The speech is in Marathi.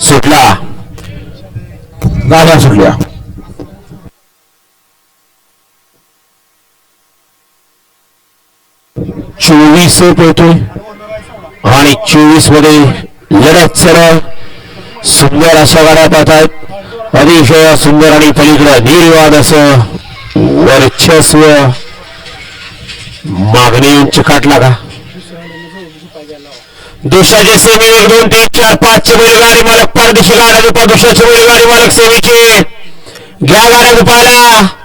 सुटला. गाड्या सुटल्या. चोवीस पळतोय आणि चोवीसमध्ये लढत सरळ सुंदर अशा गाड्या आहेत अतिशय सुंदर आणि पलीकडे निर्वाद असं वर्चस्व. मागणी उंच काटला का? दुसऱ्याचे सेमी एक दोन तीन चार पाच चे गाडी मालक परदेशी गाड्या दुसऱ्याचे गाडी मालक सेमीचे घ्या गाड्या दुपायला